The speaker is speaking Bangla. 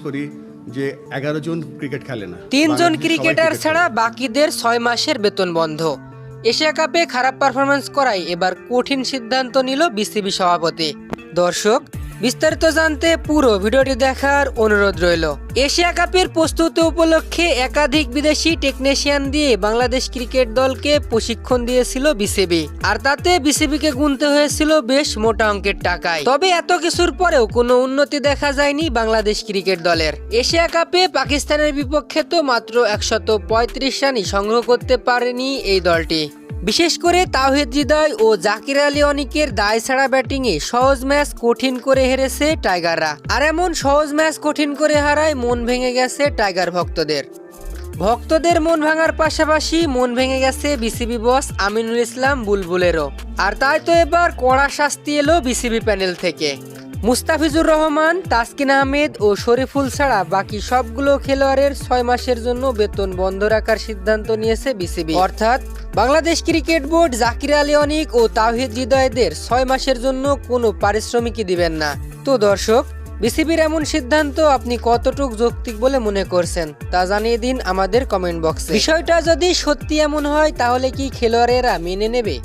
করি যে এগারো জন ক্রিকেট খেলে না। তিনজন ক্রিকেটার ছাড়া বাকিদের ছয় মাসের বেতন বন্ধ। এশিয়া কাপে খারাপ পারফরমেন্স করায় এবার কঠিন সিদ্ধান্ত নিল বিসিবি সভাপতি। দর্শক বিস্তারিত জানতে পুরো ভিডিওটি দেখার অনুরোধ রইল। এশিয়া কাপের প্রস্তুতি উপলক্ষে একাধিক বিদেশি টেকনিশিয়ান দিয়ে বাংলাদেশ ক্রিকেট দলকে প্রশিক্ষণ দিয়েছিল বিসিবি। আর তাতে বিসিবিকে গুনতে হয়েছিল বেশ মোটা অঙ্কের টাকায়। তবে এত কিছুর পরেও কোনো উন্নতি দেখা যায়নি বাংলাদেশ ক্রিকেট দলের। এশিয়া কাপে পাকিস্তানের বিপক্ষে তো মাত্র একশত পঁয়ত্রিশ রানই সংগ্রহ করতে পারেনি এই দলটি। বিশেষ করে তাওহিদ হৃদয় ও জাকির আলী অনিকের দায় ছাড়া ব্যাটিংয়ে সহজ ম্যাচ কঠিন করে হেরেছে টাইগাররা। আর এমন সহজ ম্যাচ কঠিন করে হারায় মন ভেঙে গেছে টাইগার ভক্তদের। ভক্তদের মন ভাঙার পাশাপাশি মন ভেঙে গেছে বিসিবি বস আমিনুল ইসলাম বুলবুলেরও। আর তাই তো এবার কড়া শাস্তি এলো বিসিবি প্যানেল থেকে। মুস্তাফিজুর রহমান, তাসকিন আহমেদ ও শরীফুল ছাড়া বাকি সবগুলো খেলোয়াড়ের ছয় মাসের জন্য বেতন বন্ধ রাখার সিদ্ধান্ত নিয়েছে বিসিবি। অর্থাৎ বাংলাদেশ ক্রিকেট বোর্ড জাকির আলী অনিক ও তাহিদ হৃদয়দের ছয় মাসের জন্য কোনো পারিশ্রমিকই দিবেন না। তো দর্শক, বিসিবির এমন সিদ্ধান্ত আপনি কতটুক যৌক্তিক বলে মনে করছেন তা জানিয়ে দিন আমাদের কমেন্ট বক্সে। বিষয়টা যদি সত্যি এমন হয়, তাহলে কি খেলোয়াড়েরা মেনে নেবে?